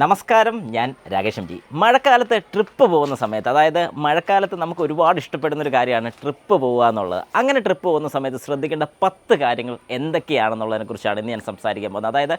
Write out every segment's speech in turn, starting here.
നമസ്കാരം ഞാൻ Rakesh M G. മഴക്കാലത്ത് ട്രിപ്പ് പോകുന്ന സമയത്ത് അതായത് മഴക്കാലത്ത് നമുക്ക് ഒരുപാട് ഇഷ്ടപ്പെടുന്ന ഒരു കാര്യമാണ് ട്രിപ്പ് പോകുക എന്നുള്ളത്. അങ്ങനെ ട്രിപ്പ് പോകുന്ന സമയത്ത് ശ്രദ്ധിക്കേണ്ട പത്ത് കാര്യങ്ങൾ എന്തൊക്കെയാണെന്നുള്ളതിനെ കുറിച്ചാണ് ഇന്ന് ഞാൻ സംസാരിക്കാൻ പോകുന്നത്. അതായത്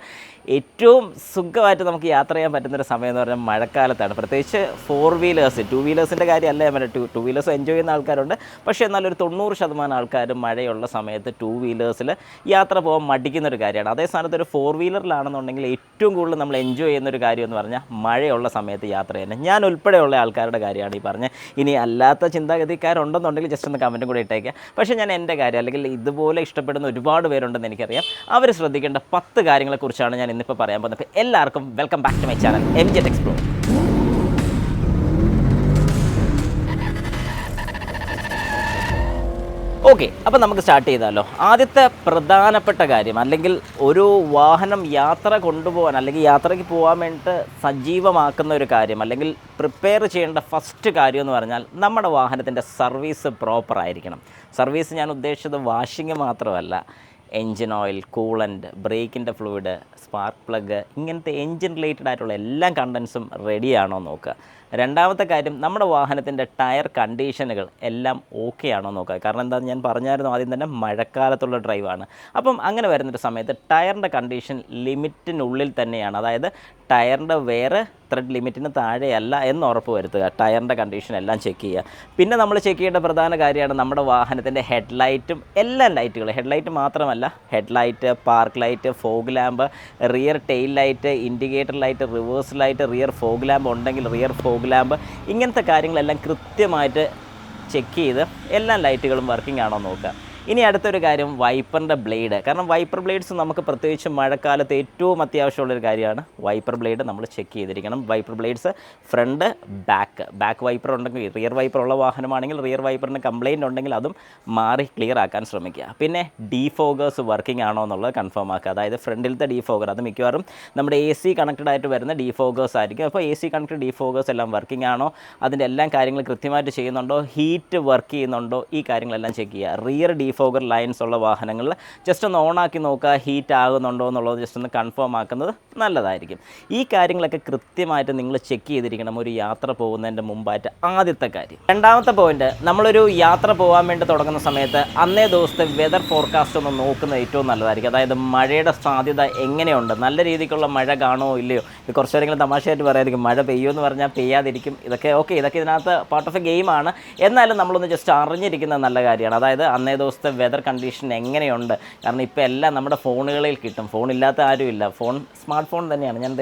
ഏറ്റവും സുഖമായിട്ട് നമുക്ക് യാത്ര ചെയ്യാൻ പറ്റുന്ന ഒരു സമയം എന്ന് പറഞ്ഞാൽ മഴക്കാലത്താണ്. പ്രത്യേകിച്ച് ഫോർ വീലേഴ്സ് ടു വീലേഴ്സിന്റെ കാര്യമല്ല ഞാൻ ടു ടു വീലേഴ്സ് എൻജോയ് ചെയ്യുന്ന ആൾക്കാരുണ്ട്. പക്ഷേ എന്നാലൊരു തൊണ്ണൂറ് ശതമാനം ആൾക്കാരും മഴയുള്ള സമയത്ത് ടു വീലേഴ്സിൽ യാത്ര പോകാൻ മടിക്കുന്ന ഒരു കാര്യമാണ്. അതേ സ്ഥാനത്ത് ഒരു ഫോർ വീലറിലാണെന്നുണ്ടെങ്കിൽ ഏറ്റവും കൂടുതൽ നമ്മൾ എൻജോയ് ചെയ്യുന്ന ഒരു കാര്യം എന്ന് പറഞ്ഞാൽ മഴയുള്ള സമയത്ത് യാത്ര ചെയ്യുന്നത് ഞാൻ ഉൾപ്പെടെയുള്ള ആൾക്കാരുടെ കാര്യമാണ് ഈ പറഞ്ഞത് ഇനി അല്ലാത്ത ചിന്താഗതിക്കാരുണ്ടെന്നുണ്ടെങ്കിൽ ജസ്റ്റ് ഒന്ന് കമന്റും കൂടി ഇട്ടേക്കാം. പക്ഷേ ഞാൻ എന്റെ കാര്യം അല്ലെങ്കിൽ ഇതുപോലെ ഇഷ്ടപ്പെടുന്ന ഒരുപാട് പേരുണ്ടെന്ന് എനിക്കറിയാം. അവർ ശ്രദ്ധിക്കേണ്ട പത്ത് കാര്യങ്ങളെക്കുറിച്ചാണ് ഞാൻ ഇന്നിപ്പോൾ പറയാൻ പോകുന്നത്. എല്ലാവർക്കും welcome back to my channel M jet explore okay അപ്പോൾ നമുക്ക് സ്റ്റാർട്ട് ചെയ്താലോ. ആദ്യത്തെ പ്രധാനപ്പെട്ട കാര്യം അല്ലെങ്കിൽ ഒരു വാഹനം യാത്ര കൊണ്ടുപോകാൻ അല്ലെങ്കിൽ യാത്രയ്ക്ക് പോകാൻ വേണ്ടിയിട്ട് സജീവമാക്കുന്ന ഒരു കാര്യം അല്ലെങ്കിൽ പ്രിപ്പയർ ചെയ്യേണ്ട ഫസ്റ്റ് കാര്യം എന്ന് പറഞ്ഞാൽ നമ്മുടെ വാഹനത്തിന്റെ സർവീസ് പ്രോപ്പർ ആയിരിക്കണം. സർവീസ് ഞാൻ ഉദ്ദേശിച്ചത് വാഷിങ് മാത്രമല്ല. എൻജിൻ ഓയിൽ കൂളന്റ് ബ്രേക്കിന്റെ ഫ്ലൂയിഡ് സ്പാർക്ക് പ്ലഗ് ഇങ്ങനത്തെ എൻജിൻ റിലേറ്റഡ് ആയിട്ടുള്ള എല്ലാ കണ്ടൻസും റെഡിയാണോ നോക്കുക. രണ്ടാമത്തെ കാര്യം നമ്മുടെ വാഹനത്തിന്റെ ടയർ കണ്ടീഷനുകൾ എല്ലാം ഓക്കെ ആണോ നോക്കുക. കാരണം എന്താണെന്ന് ഞാൻ പറഞ്ഞായിരുന്നു ആദ്യം തന്നെ മഴക്കാലത്തുള്ള ഡ്രൈവാണ് അപ്പം അങ്ങനെ വരുന്നൊരു സമയത്ത് ടയറിന്റെ കണ്ടീഷൻ ലിമിറ്റിനുള്ളിൽ തന്നെയാണ്. അതായത് ടയറിന്റെ വേറെ ത്രെഡ് ലിമിറ്റിന് താഴെയല്ല എന്ന് ഉറപ്പ് വരുത്തുക. ടയറിന്റെ കണ്ടീഷൻ എല്ലാം ചെക്ക് ചെയ്യുക. പിന്നെ നമ്മൾ ചെക്ക് ചെയ്യേണ്ട പ്രധാന കാര്യമാണ് നമ്മുടെ വാഹനത്തിന്റെ ഹെഡ്ലൈറ്റും എല്ലാ ലൈറ്റുകളും ഹെഡ്ലൈറ്റ് മാത്രമല്ല headlight park light fog lamp rear tail light indicator light reverse light rear fog lamp ഉണ്ടെങ്കിൽ റിയർ ഫോഗ് ലാമ്പ് ഇങ്ങനത്തെ കാര്യങ്ങളെല്ലാം കൃത്യമായിട്ട് ചെക്ക് ചെയ്ത് എല്ലാ ലൈറ്റുകളും വർക്കിംഗ് ആണോ നോക്കുക. ഇനി അടുത്തൊരു കാര്യം വൈപ്പറിന്റെ ബ്ലേഡ്. കാരണം വൈപ്പർ ബ്ലേഡ്സ് നമുക്ക് പ്രത്യേകിച്ച് മഴക്കാലത്ത് ഏറ്റവും അത്യാവശ്യമുള്ളൊരു കാര്യമാണ്. വൈപ്പർ ബ്ലേഡ് നമ്മൾ ചെക്ക് ചെയ്തിരിക്കണം. Wiper blades front back back wiper ഉണ്ടെങ്കിൽ റിയർ വൈപ്പർ ഉള്ള വാഹനമാണെങ്കിൽ റിയർ വൈപ്പറിന് കംപ്ലയിന്റ് ഉണ്ടെങ്കിൽ അതും മാറി ക്ലിയർ ആക്കാൻ ശ്രമിക്കുക. പിന്നെ ഡീഫോഗേഴ്സ് വർക്കിംഗ് ആണോ എന്നുള്ളത് കൺഫേം ആക്കുക. അതായത് ഫ്രണ്ടിലത്തെ ഡീഫോഗർ അത് മിക്കവാറും നമ്മുടെ എ സി കണക്റ്റഡ് ആയിട്ട് വരുന്ന ഡീഫോഗേഴ്സ് ആയിരിക്കും. അപ്പോൾ എ സി കണക്റ്റഡ് ഡീഫോഗേഴ്സ് എല്ലാം വർക്കിംഗ് ആണോ? അതിന്റെ എല്ലാം കാര്യങ്ങൾ കൃത്യമായിട്ട് ചെയ്യുന്നുണ്ടോ? ഹീറ്റ് വർക്ക് ചെയ്യുന്നുണ്ടോ? ഈ കാര്യങ്ങളെല്ലാം ചെക്ക് ചെയ്യുക. റിയർ ഡീഫോഗർ ലൈൻസ് ഉള്ള വാഹനങ്ങളിൽ ജസ്റ്റ് ഒന്ന് ഓണാക്കി നോക്കുക ഹീറ്റ് ആകുന്നുണ്ടോ എന്നുള്ളത് ജസ്റ്റ് ഒന്ന് കൺഫേം ആക്കുന്നത് നല്ലതായിരിക്കും. ഈ കാര്യങ്ങളൊക്കെ കൃത്യമായിട്ട് നിങ്ങൾ ചെക്ക് ചെയ്തിരിക്കണം ഒരു യാത്ര പോകുന്നതിന്റെ മുമ്പായിട്ട് ആദ്യത്തെ കാര്യം. രണ്ടാമത്തെ പോയിന്റ് നമ്മളൊരു യാത്ര പോകാൻ വേണ്ടി തുടങ്ങുന്ന സമയത്ത് അന്നേ ദിവസത്തെ വെതർ ഫോർകാസ്റ്റ് ഒന്ന് നോക്കുന്നത് ഏറ്റവും നല്ലതായിരിക്കും. അതായത് മഴയുടെ സാധ്യത എങ്ങനെയുണ്ട്? നല്ല രീതിക്കുള്ള മഴ കാണുമോ ഇല്ലയോ? ഇത് കുറച്ച് കാര്യങ്ങൾ തമാശയായിട്ട് പറയാതിരിക്കും. മഴ പെയ്യോ എന്ന് പറഞ്ഞാൽ പെയ്യാതിരിക്കും. ഇതൊക്കെ ഓക്കെ ഇതൊക്കെ ഇതിനകത്ത് പാർട്ട് ഓഫ് എ ഗെയിമാണ് എന്നാലും നമ്മളൊന്ന് ജസ്റ്റ് അറിഞ്ഞിരിക്കുന്നത് നല്ല കാര്യമാണ്. അതായത് അന്നേ ദിവസത്തെ വെതർ കണ്ടീഷൻ എങ്ങനെയുണ്ട്? കാരണം ഇപ്പോൾ എല്ലാം നമ്മുടെ ഫോണുകളിൽ കിട്ടും. ഫോണില്ലാത്ത ആരുമില്ല. ഫോൺ സ്മാർട്ട് ഫോൺ തന്നെയാണ്. ഞാൻ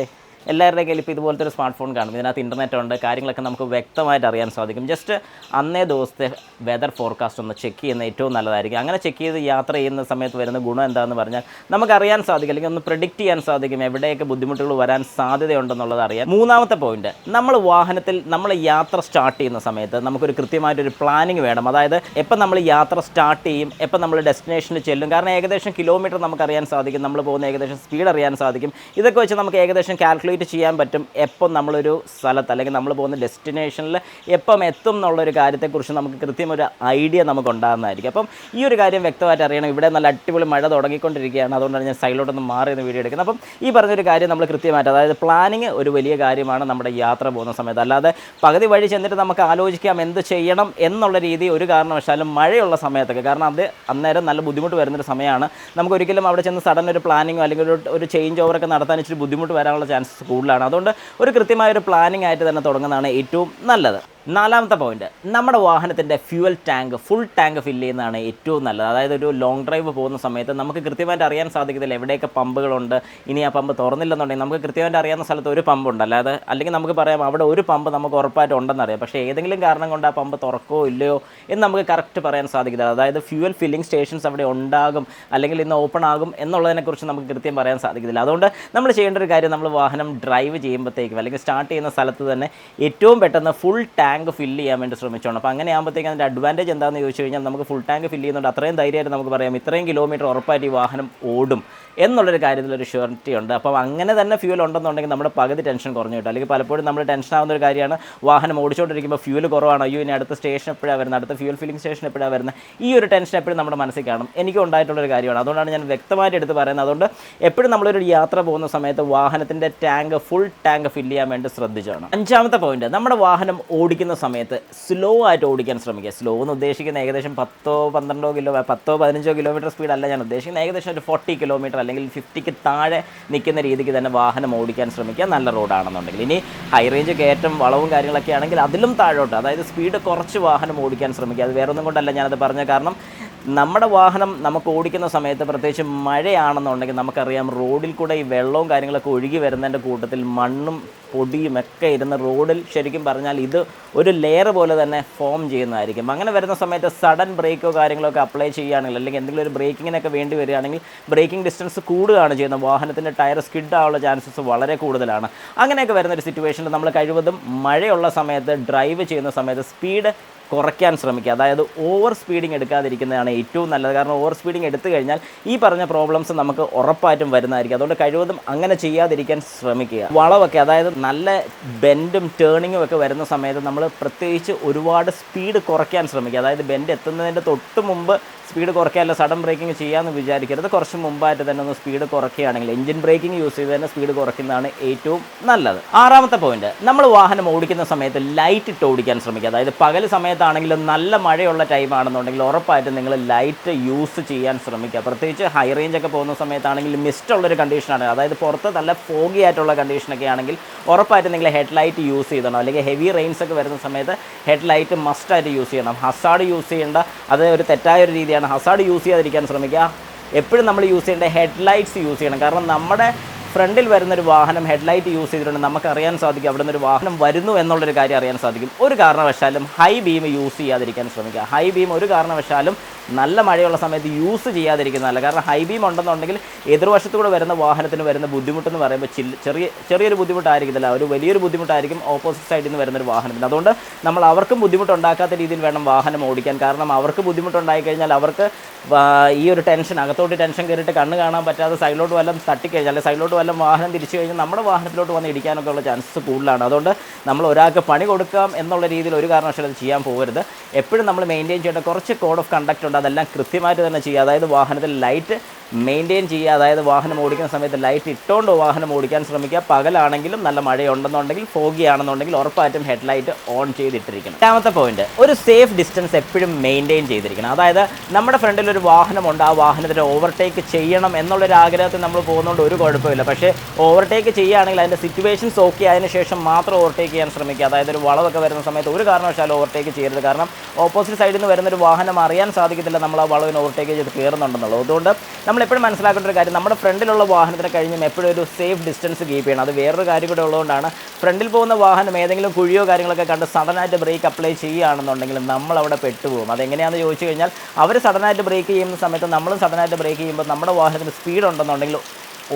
ദേ എല്ലാവരുടെയും കയ്യിൽ ഇപ്പോൾ ഇതുപോലത്തെ ഒരു സ്മാർട്ട് ഫോൺ കാണും. ഇതിനകത്ത് ഇന്റർനെറ്റ് ഉണ്ട്. കാര്യങ്ങളൊക്കെ നമുക്ക് വ്യക്തമായിട്ട് അറിയാൻ സാധിക്കും. ജസ്റ്റ് അന്നേ ദിവസത്തെ വെതർ ഫോർകാസ്റ്റ് ഒന്ന് ചെക്ക് ചെയ്യുന്ന ഏറ്റവും നല്ലതായിരിക്കും. അങ്ങനെ ചെക്ക് ചെയ്ത് യാത്ര ചെയ്യുന്ന സമയത്ത് വരുന്ന ഗുണം എന്താണെന്ന് പറഞ്ഞാൽ നമുക്കറിയാൻ സാധിക്കും. അല്ലെങ്കിൽ ഒന്ന് പ്രിഡിക്റ്റ് ചെയ്യാൻ സാധിക്കും എവിടെയൊക്കെ ബുദ്ധിമുട്ടുകൾ വരാൻ സാധ്യതയുണ്ടെന്നുള്ളത് അറിയാം മൂന്നാമത്തെ പോയിന്റ് നമ്മൾ വാഹനത്തിൽ നമ്മൾ യാത്ര സ്റ്റാർട്ട് ചെയ്യുന്ന സമയത്ത് നമുക്കൊരു കൃത്യമായിട്ടൊരു പ്ലാനിങ് വേണം. അതായത് എപ്പോൾ നമ്മൾ യാത്ര സ്റ്റാർട്ട് ചെയ്യും എപ്പോൾ നമ്മൾ ഡെസ്റ്റിനേഷനിൽ ചെല്ലും. കാരണം ഏകദേശം കിലോമീറ്റർ നമുക്കറിയാൻ സാധിക്കും. നമ്മൾ പോകുന്ന ഏകദേശം സ്പീഡ് അറിയാൻ സാധിക്കും. ഇതൊക്കെ വെച്ച് നമുക്ക് ഏകദേശം കാൽക്കുലേറ്റ് ചെയ്യാൻ പറ്റും എപ്പം നമ്മളൊരു സ്ഥലത്ത് അല്ലെങ്കിൽ നമ്മൾ പോകുന്ന ഡെസ്റ്റിനേഷനിൽ എപ്പം എത്തും എന്നുള്ളൊരു കാര്യത്തെക്കുറിച്ച് നമുക്ക് കൃത്യം ഒരു ഐഡിയ നമുക്ക് ഉണ്ടാകുന്നതായിരിക്കും അപ്പം ഈ ഒരു കാര്യം വ്യക്തമായിട്ട് അറിയണം. ഇവിടെ നല്ല അടിപൊളി മഴ തുടങ്ങിക്കൊണ്ടിരിക്കുകയാണ്. അതുകൊണ്ടാണ് ഞാൻ സൈഡിലോട്ടൊന്ന് മാറി നിന്ന് വീഡിയോ എടുക്കുന്നത്. അപ്പം ഈ പറഞ്ഞൊരു കാര്യം നമ്മൾ കൃത്യമായിട്ട് അതായത് പ്ലാനിങ് ഒരു വലിയ കാര്യമാണ് നമ്മുടെ യാത്ര പോകുന്ന സമയത്ത്. അല്ലാതെ പകുതി വഴി ചെന്നിട്ട് നമുക്ക് ആലോചിക്കാം എന്ത് ചെയ്യണം എന്നുള്ള രീതി ഒരു കാരണവശാലും മഴയുള്ള സമയത്തൊക്കെ. കാരണം അത് അന്നേരം നല്ല ബുദ്ധിമുട്ട് വരുന്നൊരു സമയമാണ്. നമുക്ക് ഒരിക്കലും അവിടെ ചെന്ന് സഡൻ ഒരു പ്ലാനിങ്ങോ അല്ലെങ്കിൽ ഒരു ചേഞ്ച് ഓവറൊക്കെ നടത്താൻ ഇച്ചിരി ബുദ്ധിമുട്ട് വരാനുള്ള ചാൻസസ് കൂടുതലാണ്. അതുകൊണ്ട് ഒരു കൃത്യമായ ഒരു പ്ലാനിങ് ആയിട്ട് തന്നെ തുടങ്ങുന്നതാണ് ഏറ്റവും നല്ലത്. നാലാമത്തെ പോയിന്റ് നമ്മുടെ വാഹനത്തിന്റെ fuel tank full tank fill ചെയ്യുന്നതാണ് ഏറ്റവും നല്ലത്. അതായത് ഒരു ലോങ് ഡ്രൈവ് പോകുന്ന സമയത്ത് നമുക്ക് കൃത്യമായിട്ട് അറിയാൻ സാധിക്കത്തില്ല എവിടെയൊക്കെ പമ്പുകളുണ്ട്. ഇനി ആ പമ്പ് തുറന്നില്ലെന്നുണ്ടെങ്കിൽ നമുക്ക് കൃത്യമായിട്ട് അറിയാവുന്ന സ്ഥലത്ത് ഒരു പമ്പ് ഉണ്ട്. അല്ലാതെ അല്ലെങ്കിൽ നമുക്ക് പറയാം അവിടെ ഒരു പമ്പ് നമുക്ക് ഉറപ്പായിട്ട് ഉണ്ടെന്ന് അറിയാം. പക്ഷേ ഏതെങ്കിലും കാരണം കൊണ്ട് ആ പമ്പ് തുറക്കോ ഇല്ലയോ എന്ന് നമുക്ക് കറക്റ്റ് പറയാൻ സാധിക്കില്ല അതായത് ഫ്യൂവൽ ഫില്ലിംഗ് സ്റ്റേഷൻസ് അവിടെ ഉണ്ടാകും അല്ലെങ്കിൽ ഇന്ന് ഓപ്പൺ ആകും എന്നുള്ളതിനെക്കുറിച്ച് നമുക്ക് കൃത്യം പറയാൻ സാധിക്കത്തില്ല. അതുകൊണ്ട് നമ്മൾ ചെയ്യേണ്ട ഒരു കാര്യം നമ്മൾ വാഹനം ഡ്രൈവ് ചെയ്യുമ്പോഴത്തേക്കും അല്ലെങ്കിൽ സ്റ്റാർട്ട് ചെയ്യുന്ന സ്ഥലത്ത് തന്നെ ഏറ്റവും പെട്ടെന്ന് ഫുൾ ടാങ്ക് ടാങ്ക് ഫില്ല് ചെയ്യാൻ വേണ്ടി ശ്രമിച്ചോണം. അപ്പോൾ അങ്ങനെ ആകുമ്പോഴത്തേക്കും അതിന്റെ അഡ്വാന്റേജ് എന്താണെന്ന് ചോദിച്ചു കഴിഞ്ഞാൽ നമുക്ക് ഫുൾ ടാങ്ക് ഫില്ല് ചെയ്യുന്നുണ്ട്. അത്രയും ധൈര്യമായിട്ട് നമുക്ക് പറയാം. ഇത്രയും കിലോമീറ്റർ ഉറപ്പായിട്ട് ഈ വാഹനം ഓടും എന്നുള്ളൊരു കാര്യത്തിലൊരു ഷുവറിറ്റി ഉണ്ട്. അപ്പോൾ അങ്ങനെ തന്നെ ഫ്യൂൽ ഉണ്ടെന്നുണ്ടെങ്കിൽ നമ്മുടെ പകുതി ടെൻഷൻ കുറഞ്ഞു കിട്ടും. അല്ലെങ്കിൽ പലപ്പോഴും നമ്മൾ ടെൻഷൻ ആവുന്ന ഒരു കാര്യമാണ് വാഹനം ഓടിച്ചുകൊണ്ടിരിക്കുമ്പോൾ ഫ്യൂൽ കുറവാണ്? അയ്യോ ഇനി അടുത്ത സ്റ്റേഷൻ എപ്പോഴാണ് വരുന്നത്? അടുത്ത ഫ്യൂൽ ഫില്ലിംഗ് സ്റ്റേഷൻ എപ്പോഴാണ് വരുന്നത്? ഈ ഒരു ടെൻഷൻ എപ്പോഴും നമ്മുടെ മനസ്സിൽ കാണും. എനിക്ക് ഉണ്ടായിട്ടുള്ളൊരു കാര്യമാണ്. അതുകൊണ്ടാണ് ഞാൻ വ്യക്തമായിട്ട് എടുത്ത് പറയുന്നത്. അതുകൊണ്ട് എപ്പോഴും നമ്മളൊരു യാത്ര പോകുന്ന സമയത്ത് വാഹനത്തിന്റെ ടാങ്ക് ഫുൾ ടാങ്ക് ഫില്ല് ചെയ്യാൻ വേണ്ടി ശ്രദ്ധിച്ചാണ്. അഞ്ചാമത്തെ പോയിന്റ് നമ്മുടെ വാഹനം ഓടിക്കുന്ന സമയത്ത് സ്ലോ ആയിട്ട് ഓടിക്കാൻ ശ്രമിക്കുക. സ്ലോ എന്ന് ഉദ്ദേശിക്കുന്ന ഏകദേശം പത്തോ പന്ത്രണ്ടോ കിലോ പത്തോ പതിനഞ്ചോ കിലോമീറ്റർ സ്പീഡല്ല ഞാൻ ഉദ്ദേശിക്കുന്നത്. ഏകദേശം ഒരു ഫോർട്ടി കിലോമീറ്റർ അല്ലെങ്കിൽ ഫിഫ്റ്റിക്ക് താഴെ നിൽക്കുന്ന രീതിക്ക് തന്നെ വാഹനം ഓടിക്കാൻ ശ്രമിക്കുക. നല്ല റോഡാണെന്നുണ്ടെങ്കിൽ ഇനി ഹൈ റേഞ്ച് കയറ്റം വളവും കാര്യങ്ങളൊക്കെ ആണെങ്കിൽ അതിലും താഴോട്ട് അതായത് സ്പീഡ് കുറച്ച് വാഹനം ഓടിക്കാൻ ശ്രമിക്കുക. അത് വേറൊന്നും കൊണ്ടല്ല ഞാനത് പറഞ്ഞ കാരണം നമ്മുടെ വാഹനം നമുക്ക് ഓടിക്കുന്ന സമയത്ത് പ്രത്യേകിച്ച് മഴയാണെന്നുണ്ടെങ്കിൽ നമുക്കറിയാം റോഡിൽ കൂടെ ഈ വെള്ളവും കാര്യങ്ങളൊക്കെ ഒഴുകി വരുന്നതിന്റെ കൂട്ടത്തിൽ മണ്ണും പൊടിയും ഒക്കെ ഇരുന്ന് റോഡിൽ ശരിക്കും പറഞ്ഞാൽ ഇത് ഒരു ലെയർ പോലെ തന്നെ ഫോം ചെയ്യുന്നതായിരിക്കും. അങ്ങനെ വരുന്ന സമയത്ത് സഡൻ ബ്രേക്കോ കാര്യങ്ങളൊക്കെ അപ്ലൈ ചെയ്യുകയാണെങ്കിൽ അല്ലെങ്കിൽ എന്തെങ്കിലും ഒരു ബ്രേക്കിങ്ങിനൊക്കെ വേണ്ടി വരികയാണെങ്കിൽ ബ്രേക്കിംഗ് ഡിസ്റ്റൻസ് കൂടുകയാണ് ചെയ്യുന്നത്. വാഹനത്തിന്റെ ടയർ സ്കിഡ് ആവാനുള്ള ചാൻസസ് വളരെ കൂടുതലാണ്. അങ്ങനെയൊക്കെ വരുന്ന ഒരു സിറ്റുവേഷനിൽ നമ്മൾ കഴിവതും മഴയുള്ള സമയത്ത് ഡ്രൈവ് ചെയ്യുന്ന സമയത്ത് സ്പീഡ് കുറയ്ക്കാൻ ശ്രമിക്കുക. അതായത് ഓവർ സ്പീഡിങ് എടുക്കാതിരിക്കുന്നതാണ് ഏറ്റവും നല്ലത്. കാരണം ഓവർ സ്പീഡിങ് എടുത്തു കഴിഞ്ഞാൽ ഈ പറഞ്ഞ പ്രോബ്ലംസ് നമുക്ക് ഉറപ്പായിട്ടും വരുന്നതായിരിക്കും. അതുകൊണ്ട് കഴിവതും അങ്ങനെ ചെയ്യാതിരിക്കാൻ ശ്രമിക്കുക. വളവൊക്കെ അതായത് നല്ല ബെൻഡും ടേണിങ്ങും ഒക്കെ വരുന്ന സമയത്ത് നമ്മൾ പ്രത്യേകിച്ച് ഒരുപാട് സ്പീഡ് കുറയ്ക്കാൻ ശ്രമിക്കുക. അതായത് ബെൻഡ് എത്തുന്നതിന്റെ തൊട്ട് മുമ്പ് സ്പീഡ് കുറയ്ക്കാനല്ല സഡൻ ബ്രേക്കിംഗ് ചെയ്യാമെന്ന് വിചാരിക്കരുത്. കുറച്ച് മുമ്പായിട്ട് തന്നെ ഒന്ന് സ്പീഡ് കുറയ്ക്കുകയാണെങ്കിൽ എഞ്ചിൻ ബ്രേക്കിംഗ് യൂസ് ചെയ്ത് തന്നെ സ്പീഡ് കുറയ്ക്കുന്നതാണ് ഏറ്റവും നല്ലത്. ആറാമത്തെ പോയിന്റ് നമ്മൾ വാഹനം ഓടിക്കുന്ന സമയത്ത് ലൈറ്റ് ഇട്ട് ഓടിക്കാൻ ശ്രമിക്കുക. അതായത് പകൽ സമയത്താണെങ്കിലും നല്ല മഴയുള്ള ടൈമാണെന്നുണ്ടെങ്കിൽ ഉറപ്പായിട്ടും നിങ്ങൾ ലൈറ്റ് യൂസ് ചെയ്യാൻ ശ്രമിക്കുക. പ്രത്യേകിച്ച് ഹൈ റേഞ്ച് ഒക്കെ പോകുന്ന സമയത്താണെങ്കിൽ മിസ്റ്റുള്ളൊരു കണ്ടീഷനാണ് അതായത് പുറത്ത് നല്ല ഫോഗി ആയിട്ടുള്ള കണ്ടീഷനൊക്കെ ആണെങ്കിൽ ഉറപ്പായിട്ടും നിങ്ങൾ ഹെഡ് ലൈറ്റ് യൂസ് ചെയ്യണം അല്ലെങ്കിൽ ഹെവി റെയിൻസ് ഒക്കെ വരുന്ന സമയത്ത് ഹെഡ് ലൈറ്റ് മസ്റ്റായിട്ട് യൂസ് ചെയ്യണം. ഹസാഡ് യൂസ് ചെയ്യേണ്ട അത് ഒരു തെറ്റായ ഒരു രീതിയാണ്. ഹസാഡ് യൂസ് ചെയ്യാതിരിക്കാൻ ശ്രമിക്കുക. എപ്പോഴും നമ്മൾ യൂസ് ചെയ്യേണ്ട ഹെഡ് ലൈറ്റ്സ് യൂസ് ചെയ്യണം. കാരണം നമ്മുടെ ഫ്രണ്ടിൽ വരുന്നൊരു വാഹനം ഹെഡ്ലൈറ്റ് യൂസ് ചെയ്തിട്ടുണ്ട്. നമുക്ക് അറിയാൻ സാധിക്കും അവിടെ നിന്നൊരു വാഹനം വരുന്നു എന്നുള്ളൊരു കാര്യം അറിയാൻ സാധിക്കും. ഒരു കാരണവശാലും ഹൈ ബീം യൂസ് ചെയ്യാതിരിക്കാൻ ശ്രമിക്കുക. ഹൈ ബീം ഒരു കാരണവശാലും നല്ല മഴയുള്ള സമയത്ത് യൂസ് ചെയ്യാതിരിക്കുന്നതല്ല കാരണം ഹൈ ബീം ഉണ്ടെന്നുണ്ടെങ്കിൽ എതിർവശത്തുകൂടെ വരുന്ന വാഹനത്തിന് വരുന്ന ബുദ്ധിമുട്ടെന്ന് പറയുമ്പോൾ ചെറിയ ചെറിയൊരു ബുദ്ധിമുട്ടായിരിക്കത്തില്ല. ഒരു വലിയൊരു ബുദ്ധിമുട്ടായിരിക്കും ഓപ്പോസിറ്റ് സൈഡിൽ നിന്ന് വരുന്നൊരു വാഹനത്തിന്. അതുകൊണ്ട് നമ്മൾ അവർക്കും ബുദ്ധിമുട്ടുണ്ടാക്കാത്ത രീതിയിൽ വേണം വാഹനം ഓടിക്കാൻ. കാരണം അവർക്ക് ബുദ്ധിമുട്ടുണ്ടായി കഴിഞ്ഞാൽ അവർക്ക് ഈ ഒരു ടെൻഷൻ അകത്തോട്ട് ടെൻഷൻ കയറിയിട്ട് കണ്ണ് കാണാൻ പറ്റാതെ സൈഡിലോട്ട് വല്ലതും തട്ടിക്കഴിഞ്ഞാൽ സൈഡിലോട്ട് വല്ലതും വാഹനം തിരിച്ചു കഴിഞ്ഞാൽ നമ്മുടെ വാഹനത്തിലോട്ട് വന്ന് ഇടിക്കാനൊക്കെ ഉള്ള ചാൻസസ് കൂടുതലാണ്. അതുകൊണ്ട് നമ്മൾ ഒരാൾക്ക് പണി കൊടുക്കാം എന്നുള്ള രീതിയിൽ ഒരു കാരണവശാലും അത് ചെയ്യാൻ പോകരുത്. എപ്പോഴും നമ്മൾ മെയിന്റെയിൻ ചെയ്യേണ്ട കുറച്ച് കോഡ് ഓഫ് കണ്ടക്റ്റ് ഉണ്ട്. അതെല്ലാം കൃത്യമായിട്ട് തന്നെ ചെയ്യുക. അതായത് വാഹനത്തിൽ ലൈറ്റ് മെയിന്റെയിൻ ചെയ്യുക. അതായത് വാഹനം ഓടിക്കുന്ന സമയത്ത് ലൈറ്റ് ഇട്ടുകൊണ്ട് വാഹനം ഓടിക്കാൻ ശ്രമിക്കുക. പകലാണെങ്കിലും നല്ല മഴയുണ്ടെന്നുണ്ടെങ്കിൽ ഫോഗി ആണെന്നുണ്ടെങ്കിൽ ഉറപ്പായിട്ടും ഹെഡ്ലൈറ്റ് ഓൺ ചെയ്തിട്ടിരിക്കണം. രണ്ടാമത്തെ പോയിന്റ് ഒരു സേഫ് ഡിസ്റ്റൻസ് എപ്പോഴും മെയിന്റെയിൻ ചെയ്തിരിക്കണം. അതായത് നമ്മുടെ ഫ്രണ്ടിൽ ഒരു വാഹനമുണ്ട്. ആ വാഹനത്തിന് ഓവർടേക്ക് ചെയ്യണം എന്നുള്ളൊരു ആഗ്രഹത്തിൽ നമ്മൾ പോകുന്നതുകൊണ്ട് ഒരു കുഴപ്പമില്ല. പക്ഷേ ഓവർടേക്ക് ചെയ്യുകയാണെങ്കിൽ അതിന്റെ സിറ്റുവേഷൻസ് ഓക്കെ ആയതിനു ശേഷം മാത്രം ഓവർടേക്ക് ചെയ്യാൻ ശ്രമിക്കുക. അതായത് ഒരു വളവൊക്കെ വരുന്ന സമയത്ത് ഒരു കാരണവശാലും ഓവർടേക്ക് ചെയ്യരുത്. കാരണം ഓപ്പോസിറ്റ് സൈഡിൽ നിന്ന് വരുന്ന ഒരു വാഹനം അറിയാൻ സാധിക്കത്തില്ല. നമ്മൾ ആ വളവിന് ഓവർടേക്ക് ചെയ്ത് കയറുന്നുണ്ടെന്നുള്ളത്. അതുകൊണ്ട് നമ്മൾ എപ്പോഴും മനസ്സിലാക്കേണ്ട ഒരു കാര്യം നമ്മുടെ ഫ്രണ്ടിലുള്ള വാഹനത്തിന് കഴിഞ്ഞും എപ്പോഴും ഒരു സേഫ് ഡിസ്റ്റൻസ് കീപ്പ് ചെയ്യണം. അത് വേറൊരു കാര്യം കൂടെ ഉള്ളതുകൊണ്ടാണ് ഫ്രണ്ടിൽ പോകുന്ന വാഹനം ഏതെങ്കിലും കുഴിയോ കാര്യങ്ങളൊക്കെ കണ്ട് സഡനായിട്ട് ബ്രേക്ക് അപ്ലൈ ചെയ്യുകയാണെന്നുണ്ടെങ്കിൽ നമ്മൾ അവിടെ പെട്ടുപോകും. അതെങ്ങനെയാണെന്ന് ചോദിച്ചു കഴിഞ്ഞാൽ അവർ സഡനായിട്ട് ബ്രേക്ക് ചെയ്യുന്ന സമയത്ത് നമ്മളും സഡനായിട്ട് ബ്രേക്ക് ചെയ്യുമ്പോൾ നമ്മുടെ വാഹനത്തിന് സ്പീഡ് ഉണ്ടെന്നുണ്ടെങ്കിൽ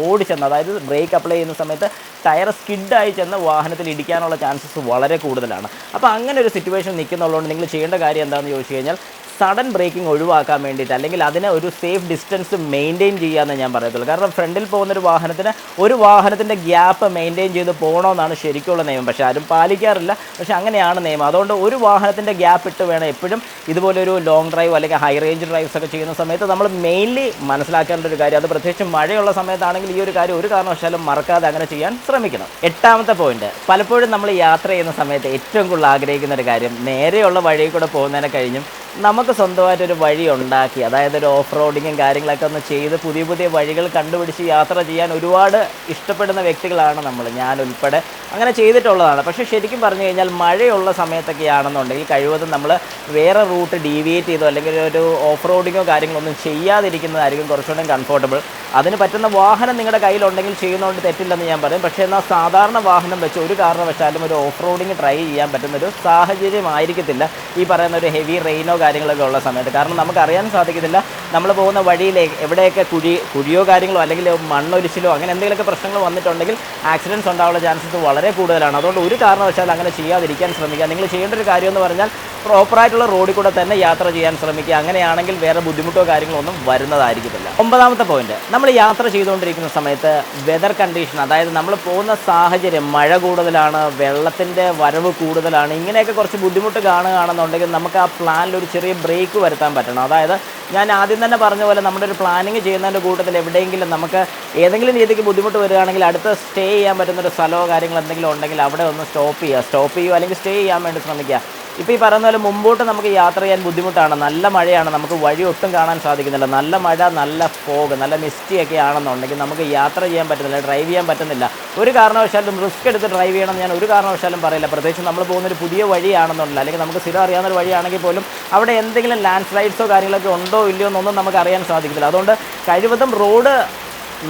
ഓടിച്ചെന്ന് അതായത് ബ്രേക്ക് അപ്ലൈ ചെയ്യുന്ന സമയത്ത് ടയർ സ്കിഡായി ചെന്ന് വാഹനത്തിൽ ഇടിക്കാനുള്ള ചാൻസസ് വളരെ കൂടുതലാണ്. അപ്പോൾ അങ്ങനെ ഒരു സിറ്റുവേഷൻ നിൽക്കുന്നുള്ളതുകൊണ്ട് നിങ്ങൾ ചെയ്യേണ്ട കാര്യം എന്താണെന്ന് ചോദിച്ചു കഴിഞ്ഞാൽ സഡൻ ബ്രേക്കിംഗ് ഒഴിവാക്കാൻ വേണ്ടിയിട്ട് അല്ലെങ്കിൽ അതിനെ ഒരു സേഫ് ഡിസ്റ്റൻസ് മെയിന്റെയിൻ ചെയ്യാമെന്ന് ഞാൻ പറയത്തുള്ളൂ. കാരണം ഫ്രണ്ടിൽ പോകുന്ന ഒരു വാഹനത്തിന് ഒരു വാഹനത്തിന്റെ ഗ്യാപ്പ് മെയിന്റെയിൻ ചെയ്ത് പോകണമെന്നാണ് ശരിക്കുള്ള നിയമം. പക്ഷേ ആരും പാലിക്കാറില്ല. പക്ഷേ അങ്ങനെയാണ് നിയമം. അതുകൊണ്ട് ഒരു വാഹനത്തിന്റെ ഗ്യാപ്പ് ഇട്ട് വേണം എപ്പോഴും ഇതുപോലെ ഒരു ലോങ് ഡ്രൈവ് അല്ലെങ്കിൽ ഹൈ റേഞ്ച് ഡ്രൈവ്സ് ഒക്കെ ചെയ്യുന്ന സമയത്ത് നമ്മൾ മെയിൻലി മനസ്സിലാക്കേണ്ട ഒരു കാര്യം അത് പ്രത്യേകിച്ച് മഴയുള്ള സമയത്താണെങ്കിൽ ഈ ഒരു കാര്യം ഒരു കാരണവശാലും മറക്കാതെ അങ്ങനെ ചെയ്യാൻ ശ്രമിക്കണം. എട്ടാമത്തെ പോയിന്റ് പലപ്പോഴും നമ്മൾ യാത്ര ചെയ്യുന്ന സമയത്ത് ഏറ്റവും കൂടുതൽ ആഗ്രഹിക്കുന്ന ഒരു കാര്യം നേരെയുള്ള വഴി കൂടെ പോകുന്നതിനെ കഴിഞ്ഞും നമുക്ക് സ്വന്തമായിട്ടൊരു വഴി ഉണ്ടാക്കി അതായത് ഒരു ഓഫ് റോഡിങ്ങും കാര്യങ്ങളൊക്കെ ഒന്ന് ചെയ്ത് പുതിയ പുതിയ വഴികൾ കണ്ടുപിടിച്ച് യാത്ര ചെയ്യാൻ ഒരുപാട് ഇഷ്ടപ്പെടുന്ന വ്യക്തികളാണ് നമ്മൾ. ഞാൻ ഉൾപ്പെടെ അങ്ങനെ ചെയ്തിട്ടുള്ളതാണ്. പക്ഷേ ശരിക്കും പറഞ്ഞു കഴിഞ്ഞാൽ മഴയുള്ള സമയത്തൊക്കെ ആണെന്നുണ്ടെങ്കിൽ കഴിവതും നമ്മൾ വേറെ റൂട്ട് ഡീവിയേറ്റ് ചെയ്തോ അല്ലെങ്കിൽ ഒരു ഓഫ് റോഡിങ്ങോ കാര്യങ്ങളൊന്നും ചെയ്യാതിരിക്കുന്നതായിരിക്കും കുറച്ചുകൂടെ കംഫർട്ടബിൾ അതിന് പറ്റുന്ന വാഹനം നിങ്ങളുടെ കയ്യിലുണ്ടെങ്കിൽ ചെയ്യുന്നതുകൊണ്ട് തെറ്റില്ലെന്ന് ഞാൻ പറയും. പക്ഷേ എന്നാൽ സാധാരണ വാഹനം വെച്ച് ഒരു കാരണവശാലും ഒരു ഓഫ് റോഡിങ് ട്രൈ ചെയ്യാൻ പറ്റുന്ന ഒരു സാഹചര്യം ആയിരിക്കത്തില്ല ഈ പറയുന്ന ഒരു ഹെവി റെയിനോ കാര്യങ്ങളൊക്കെ ഉള്ള സമയത്ത്. കാരണം നമുക്ക് അറിയാൻ സാധിക്കത്തില്ല. നമ്മൾ പോകുന്ന വഴിയിലേക്ക് എവിടെയൊക്കെ കുഴി കുഴിയോ കാര്യങ്ങളോ അല്ലെങ്കിൽ മണ്ണൊലിച്ചിലോ അങ്ങനെ എന്തെങ്കിലുമൊക്കെ പ്രശ്നങ്ങൾ വന്നിട്ടുണ്ടെങ്കിൽ ആക്സിഡന്റ്സ് ഉണ്ടാവാനുള്ള ചാൻസസ് വളരെ കൂടുതലാണ്. അതുകൊണ്ട് ഒരു കാരണവശാലും അങ്ങനെ ചെയ്യാതിരിക്കാൻ ശ്രമിക്കുക. നിങ്ങൾ ചെയ്യേണ്ട ഒരു കാര്യമെന്ന് പറഞ്ഞാൽ പ്രോപ്പറായിട്ടുള്ള റോഡിൽ കൂടെ തന്നെ യാത്ര ചെയ്യാൻ ശ്രമിക്കുക. അങ്ങനെയാണെങ്കിൽ വേറെ ബുദ്ധിമുട്ടോ കാര്യങ്ങളോ ഒന്നും വരുന്നതായിരിക്കത്തില്ല. ഒമ്പതാമത്തെ പോയിന്റ് നമ്മൾ യാത്ര ചെയ്തുകൊണ്ടിരിക്കുന്ന സമയത്ത് വെതർ കണ്ടീഷൻ അതായത് നമ്മൾ പോകുന്ന സാഹചര്യം മഴ കൂടുതലാണ് വെള്ളത്തിന്റെ വരവ് കൂടുതലാണ് ഇങ്ങനെയൊക്കെ കുറച്ച് ബുദ്ധിമുട്ട് കാണുകയാണെന്നുണ്ടെങ്കിൽ നമുക്ക് ആ പ്ലാനിൽ ഒരു ചെറിയ ബ്രേക്ക് വരുത്താൻ പറ്റണം. അതായത് ഞാൻ ആദ്യം തന്നെ പറഞ്ഞ പോലെ നമ്മുടെ ഒരു പ്ലാനിങ് ചെയ്യുന്നതിന്റെ കൂട്ടത്തിൽ എവിടെയെങ്കിലും നമുക്ക് ഏതെങ്കിലും രീതിക്ക് ബുദ്ധിമുട്ട് വരികയാണെങ്കിൽ അടുത്ത സ്റ്റേ ചെയ്യാൻ പറ്റുന്ന ഒരു സ്ഥലമോ കാര്യങ്ങളോ എന്തെങ്കിലും ഉണ്ടെങ്കിൽ അവിടെ ഒന്ന് സ്റ്റോപ്പ് ചെയ്യുക. സ്റ്റോപ്പ് ചെയ്യുക അല്ലെങ്കിൽ സ്റ്റേ ചെയ്യാൻ വേണ്ടി ശ്രമിക്കുക. ഇപ്പോൾ ഈ പറയുന്ന പോലെ മുമ്പോട്ട് നമുക്ക് യാത്ര ചെയ്യാൻ ബുദ്ധിമുട്ടാണ്. നല്ല മഴയാണ്. നമുക്ക് വഴി ഒട്ടും കാണാൻ സാധിക്കുന്നില്ല. നല്ല മഴ നല്ല ഫോഗ് നല്ല മിസ്റ്റി ഒക്കെ ആണെന്നുണ്ടെങ്കിൽ നമുക്ക് യാത്ര ചെയ്യാൻ പറ്റുന്നില്ല ഡ്രൈവ് ചെയ്യാൻ പറ്റുന്നില്ല. ഒരു കാരണവശാലും റിസ്ക് എടുത്ത് ഡ്രൈവ് ചെയ്യണം ഞാൻ ഒരു കാരണവശാലും പറയില്ല. പ്രത്യേകിച്ച് നമ്മൾ പോകുന്ന ഒരു പുതിയ വഴിയാണെന്നുണ്ടല്ലോ അല്ലെങ്കിൽ നമുക്ക് സ്ഥിരം അറിയാവുന്ന ഒരു വഴിയാണെങ്കിൽ പോലും അവിടെ എന്തെങ്കിലും ലാൻഡ് സ്ലൈഡ്സോ കാര്യങ്ങളൊക്കെ ഉണ്ടോ ഇല്ലയോ എന്നൊന്നും നമുക്ക് അറിയാൻ സാധിക്കത്തില്ല. അതുകൊണ്ട് കഴിവതും റോഡ്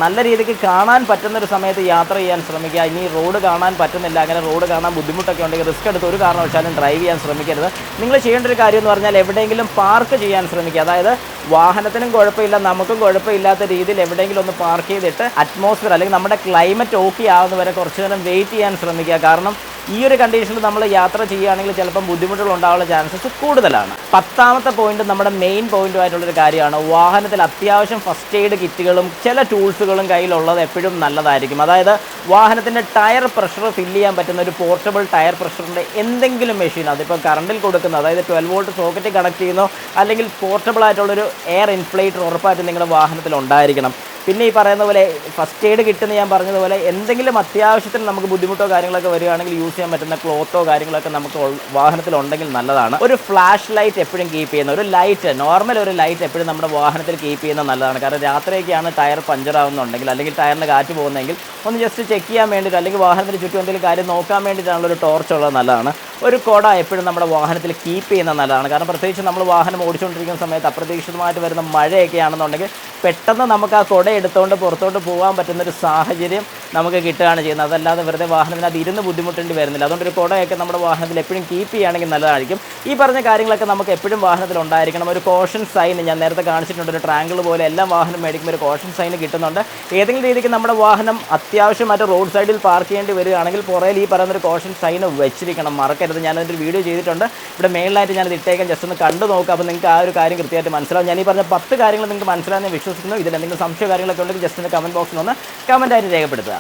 നല്ല രീതിക്ക് കാണാൻ പറ്റുന്ന ഒരു സമയത്ത് യാത്ര ചെയ്യാൻ ശ്രമിക്കുക. ഇനി റോഡ് കാണാൻ പറ്റുന്നില്ല. അങ്ങനെ റോഡ് കാണാൻ ബുദ്ധിമുട്ടൊക്കെ ഉണ്ടെങ്കിൽ റിസ്ക് എടുത്ത് ഒരു കാരണവശാലും ഡ്രൈവ് ചെയ്യാൻ ശ്രമിക്കരുത്. നിങ്ങൾ ചെയ്യേണ്ട ഒരു കാര്യം എന്ന് പറഞ്ഞാൽ എവിടെയെങ്കിലും പാർക്ക് ചെയ്യാൻ ശ്രമിക്കുക. അതായത് വാഹനത്തിനും കുഴപ്പമില്ല നമുക്കും കുഴപ്പമില്ലാത്ത രീതിയിൽ എവിടെയെങ്കിലും ഒന്ന് പാർക്ക് ചെയ്തിട്ട് അറ്റ്മോസ്ഫിയർ അല്ലെങ്കിൽ നമ്മുടെ ക്ലൈമറ്റ് ഓക്കെ ആവുന്നവരെ കുറച്ച് നേരം വെയിറ്റ് ചെയ്യാൻ ശ്രമിക്കുക. കാരണം ഈ ഒരു കണ്ടീഷനിൽ നമ്മൾ യാത്ര ചെയ്യുകയാണെങ്കിൽ ചിലപ്പം ബുദ്ധിമുട്ടുകൾ ഉണ്ടാവാനുള്ള ചാൻസസ് കൂടുതലാണ്. പത്താമത്തെ പോയിന്റ് നമ്മുടെ മെയിൻ പോയിന്റുമായിട്ടുള്ളൊരു കാര്യമാണ് വാഹനത്തിൽ അത്യാവശ്യം ഫസ്റ്റ് എയ്ഡ് കിറ്റുകളും ചില ടൂൾസുകളും കയ്യിലുള്ളത് എപ്പോഴും നല്ലതായിരിക്കും. അതായത് വാഹനത്തിന്റെ ടയർ പ്രഷർ ഫില്ല് ചെയ്യാൻ പറ്റുന്ന ഒരു പോർട്ടബിൾ ടയർ പ്രഷറിന്റെ എന്തെങ്കിലും മെഷീൻ അതിപ്പോൾ കറണ്ടിൽ കൊടുക്കുന്ന അതായത് ട്വൽവ് വോൾട്ട് സോക്കറ്റ് കണക്ട് ചെയ്യുന്നോ അല്ലെങ്കിൽ പോർട്ടബിൾ ആയിട്ടുള്ളൊരു എയർ ഇൻഫ്ലേറ്റർ ഉറപ്പായിട്ടും നിങ്ങളുടെ വാഹനത്തിൽ ഉണ്ടായിരിക്കണം. പിന്നെ ഈ പറയുന്ന പോലെ ഫസ്റ്റ് എയ്ഡ് കിട്ടുന്ന ഞാൻ പറഞ്ഞതുപോലെ എന്തെങ്കിലും അത്യാവശ്യത്തിന് നമുക്ക് ബുദ്ധിമുട്ടോ കാര്യങ്ങളൊക്കെ വരികയാണെങ്കിൽ യൂസ് ചെയ്യാൻ പറ്റുന്ന ക്ലോത്തോ കാര്യങ്ങളൊക്കെ നമുക്ക് വാഹനത്തിൽ ഉണ്ടെങ്കിൽ നല്ലതാണ്. ഒരു ഫ്ലാഷ് ലൈറ്റ് എപ്പോഴും കീപ്പ് ചെയ്യുന്ന ഒരു ലൈറ്റ് നോർമൽ ഒരു ലൈറ്റ് എപ്പോഴും നമ്മുടെ വാഹനത്തിൽ കീപ്പ് ചെയ്യുന്നത് നല്ലതാണ്. കാരണം രാത്രിയൊക്കെയാണ് ടയർ പഞ്ചറാവുന്നുണ്ടെങ്കിൽ അല്ലെങ്കിൽ ടയറിന് കാറ്റ് പോകുന്നതെങ്കിൽ ഒന്ന് ജസ്റ്റ് ചെക്ക് ചെയ്യാൻ വേണ്ടിയിട്ട് അല്ലെങ്കിൽ വാഹനത്തിന് ചുറ്റും എന്തെങ്കിലും കാര്യം നോക്കാൻ വേണ്ടിയിട്ടാണുള്ള ഒരു ടോർച്ച് ഉള്ളത് നല്ലതാണ്. ഒരു കുട എപ്പോഴും നമ്മുടെ വാഹനത്തിൽ കീപ്പ് ചെയ്യുന്നത് നല്ലതാണ്. കാരണം പ്രത്യേകിച്ച് നമ്മൾ വാഹനം ഓടിച്ചുകൊണ്ടിരിക്കുന്ന സമയത്ത് അപ്രതീക്ഷിതമായിട്ട് വരുന്ന മഴയൊക്കെ ആണെന്നുണ്ടെങ്കിൽ പെട്ടെന്ന് നമുക്ക് ആ കുട എടുത്തുകൊണ്ട് പുറത്തോട്ട് പോകാൻ പറ്റുന്ന ഒരു സാഹചര്യം നമുക്ക് കിട്ടുകയാണ് ചെയ്യുന്നത്. അതല്ലാതെ വെറുതെ വാഹനത്തിന് അത് ഇരുന്ന് ബുദ്ധിമുട്ടേണ്ടി വരുന്നില്ല. അതുകൊണ്ട് ഒരു കുടയൊക്കെ നമ്മുടെ വാഹനത്തിൽ എപ്പോഴും കീപ്പ് ചെയ്യുകയാണെങ്കിൽ നല്ലതായിരിക്കും. ഈ പറഞ്ഞ കാര്യങ്ങളൊക്കെ നമുക്ക് എപ്പോഴും വാഹനത്തിൽ ഉണ്ടായിരിക്കണം. ഒരു കോഷൻ സൈൻ ഞാൻ നേരത്തെ കാണിച്ചിട്ടുണ്ട്. ഒരു ട്രാങ്കിൾ പോലെ എല്ലാം വാഹനം മേടിക്കുമ്പോൾ ഒരു കോഷൻ സൈൻ കിട്ടുന്നുണ്ട്. ഏതെങ്കിലും രീതിക്ക് നമ്മുടെ വാഹനം അത്യാവശ്യമായിട്ട് റോഡ് സൈഡിൽ പാർക്ക് ചെയ്യേണ്ടി വരികയാണെങ്കിൽ പുറയിൽ ഈ പറയുന്ന ഒരു കോഷൻ സൈൻ വെച്ചിരിക്കണം. മറക്കരുത്. ഞാൻ അതിന്റെ ഒരു വീഡിയോ ചെയ്തിട്ടുണ്ട്. ഇവിടെ മെയിലായിട്ട് ഞാനത് ഇട്ടേക്കാൻ ജസ്റ്റ് ഒന്ന് കണ്ടു നോക്കുക അപ്പോൾ നിങ്ങൾക്ക് ആ ഒരു കാര്യം കൃത്യമായിട്ട് മനസ്സിലാവും. ഞാൻ ഈ പറഞ്ഞ പത്ത് കാര്യങ്ങൾ നിങ്ങൾക്ക് മനസ്സിലാകുന്ന വിശ്വസിക്കുന്നു. ഇതിൽ എന്തെങ്കിലും സംശയ കാര്യങ്ങളൊക്കെ ഉണ്ടെങ്കിൽ ജസ്റ്റ് ഒന്ന് കമന്റ് ബോക്സിൽ ഒന്ന് കമന്റായിട്ട് രേഖപ്പെടുത്തുക.